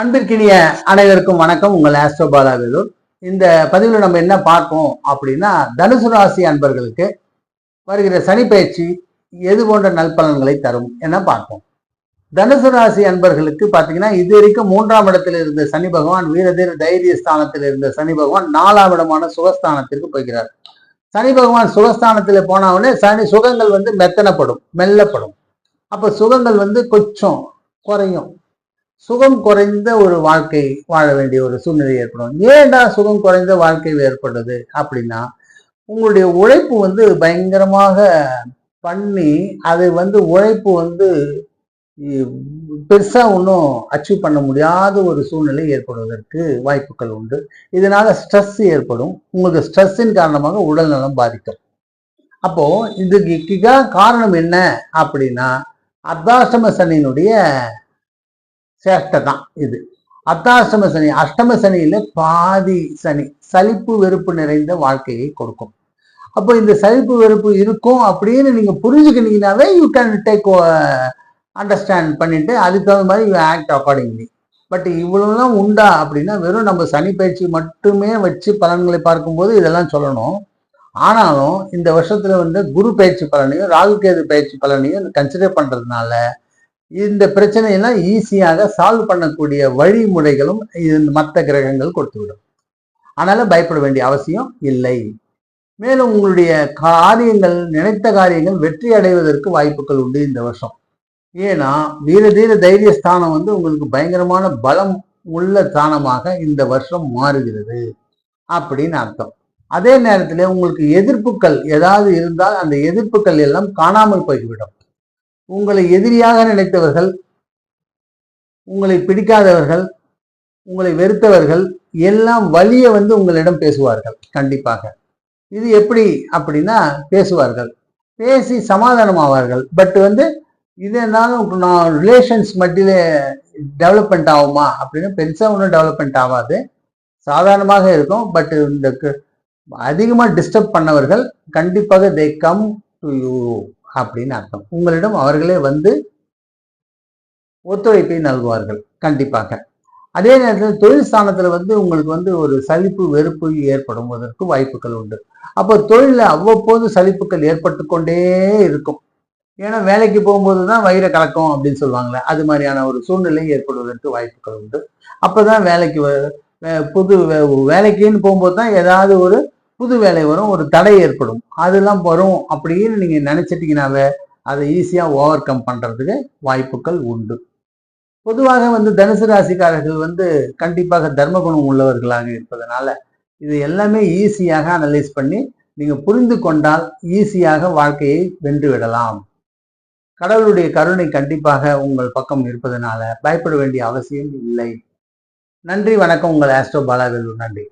அன்பிற்கினிய அனைவருக்கும் வணக்கம். உங்கள் ஆஸ்ட்ரோ பாலாவேலூர் இந்த பதிவில் நம்ம என்ன பார்ப்போம் அப்படின்னா தனுசு ராசி அன்பர்களுக்கு வருகிற சனி பயிற்சி எது போன்ற நல்பலன்களை தரும் என பார்ப்போம். தனுசு ராசி அன்பர்களுக்கு பார்த்தீங்கன்னா இது வரைக்கும் மூன்றாம் இடத்தில் இருந்த சனி பகவான் வீரதீர தைரிய ஸ்தானத்தில் இருந்த சனி பகவான் நாலாம் இடமான சுகஸ்தானத்திற்கு போகிறார். சனி பகவான் சுகஸ்தானத்தில் போனவுடனே சனி சுகங்கள் வந்து மெத்தனப்படும் மெல்லப்படும். அப்போ சுகங்கள் வந்து கொஞ்சம் குறையும். சுகம் குறைந்த ஒரு வாழ்க்கை வாழ வேண்டிய ஒரு சூழ்நிலை ஏற்படும். ஏன்டா சுகம் குறைந்த வாழ்க்கை ஏற்படுது அப்படின்னா உங்களுடைய உழைப்பு வந்து பயங்கரமாக பண்ணி அது வந்து உழைப்பு வந்து பெருசாக ஒன்றும் அச்சீவ் பண்ண முடியாத ஒரு சூழ்நிலை ஏற்படுவதற்கு வாய்ப்புகள் உண்டு. இதனால் ஸ்ட்ரெஸ் ஏற்படும். உங்களுக்கு ஸ்ட்ரெஸ்ஸின் காரணமாக உடல் நலம் பாதிக்கும். அப்போது இதுக்கு காரணம் என்ன அப்படின்னா அர்த்தாஷ்டம சனியினுடைய சேஷ்டை தான் இது. அர்த்தாஷ்டம சனி அஷ்டம சனியில பாதி சனி சலிப்பு வெறுப்பு நிறைந்த வாழ்க்கையை கொடுக்கும். அப்போ இந்த சலிப்பு வெறுப்பு இருக்கும் அப்படின்னு நீங்க புரிஞ்சுக்கினீங்கனாவே யூ கேன் டேக் அண்டர்ஸ்டாண்ட் பண்ணிட்டு அதுக்கு தகுந்த மாதிரி யூ ஆக்ட் அக்கார்டிங்லி பட் இவ்வளவுலாம் உண்டா அப்படின்னா வெறும் நம்ம சனி பயிற்சி மட்டுமே வச்சு பலன்களை பார்க்கும்போது இதெல்லாம் சொல்லணும். ஆனாலும் இந்த வருஷத்துல வந்து குரு பயிற்சி பலனையும் ராகு கேது பயிற்சி பலனையும் கன்சிடர் பண்றதுனால இந்த பிரச்சனையெல்லாம் ஈஸியாக சால்வ் பண்ணக்கூடிய வழிமுறைகளும் மற்ற கிரகங்கள் கொடுத்துவிடும். அதனால பயப்பட வேண்டிய அவசியம் இல்லை. மேலும் உங்களுடைய காரியங்கள் நினைத்த காரியங்கள் வெற்றி அடைவதற்கு வாய்ப்புகள் உண்டு இந்த வருஷம். ஏன்னா வீரதீர தைரிய ஸ்தானம் வந்து உங்களுக்கு பயங்கரமான பலம் உள்ள ஸ்தானமாக இந்த வருஷம் மாறுகிறது அப்படின்னு அர்த்தம். அதே நேரத்தில் உங்களுக்கு எதிர்ப்புகள் ஏதாவது இருந்தால் அந்த எதிர்ப்புகள் எல்லாம் காணாமல் போய்விடும். உங்களை எதிரியாக நினைத்தவர்கள் உங்களை பிடிக்காதவர்கள் உங்களை வெறுத்தவர்கள் எல்லாம் வலிய வந்து உங்களிடம் பேசுவார்கள் கண்டிப்பாக. இது எப்படி அப்படின்னா பேசுவார்கள். பேசி சமாதானம் ஆவார்கள் பட் வந்து இது என்னாலும் நான் ரிலேஷன்ஸ் மட்டிலே டெவலப்மெண்ட் ஆகுமா அப்படின்னு பெருசாக ஒன்றும் டெவலப்மெண்ட் ஆகாது. சாதாரணமாக இருக்கும். பட் இந்த க- டிஸ்டர்ப் பண்ணவர்கள் கண்டிப்பாக தே கம் டு யூ அப்படின்னு அர்த்தம். உங்களிடம் அவர்களே வந்து ஒத்துழைப்பை நல்குவார்கள் கண்டிப்பாக. அதே நேரத்தில் தொழில் ஸ்தானத்தில் வந்து உங்களுக்கு வந்து ஒரு சலிப்பு வெறுப்பு ஏற்படுவதற்கு வாய்ப்புகள் உண்டு. அப்போ தொழிலில் அவ்வப்போது சலிப்புகள் ஏற்பட்டு கொண்டே இருக்கும். ஏன்னா வேலைக்கு போகும்போது தான் வயிறை கலக்கும் அப்படின்னு சொல்லுவாங்களே அது மாதிரியான ஒரு சூழ்நிலை ஏற்படுவதற்கு வாய்ப்புகள் உண்டு. அப்போ தான் வேலைக்கு வ- வே- புது வே- வேலைக்குன்னு போகும்போது தான் ஏதாவது ஒரு புது வேலை வரும் ஒரு தடை ஏற்படும். அதெல்லாம் வரும் அப்படின்னு நீங்கள் நினைச்சிட்டீங்கன்னாவே அதை ஈஸியாக ஓவர் கம் பண்ணுறதுக்கு வாய்ப்புகள் உண்டு. பொதுவாக வந்து தனுசு ராசிக்காரர்கள் வந்து கண்டிப்பாக தர்ம குணம் உள்ளவர்களாக இருப்பதனால இது எல்லாமே ஈஸியாக அனலைஸ் பண்ணி நீங்கள் புரிந்து கொண்டால் ஈஸியாக வாழ்க்கையை வென்று விடலாம். கடவுளுடைய கருணை கண்டிப்பாக உங்கள் பக்கம் இருப்பதனால பயப்பட வேண்டிய அவசியம் இல்லை. நன்றி வணக்கம். உங்கள் ஆஸ்ட்ரோ பாலாவேலு நன்றி.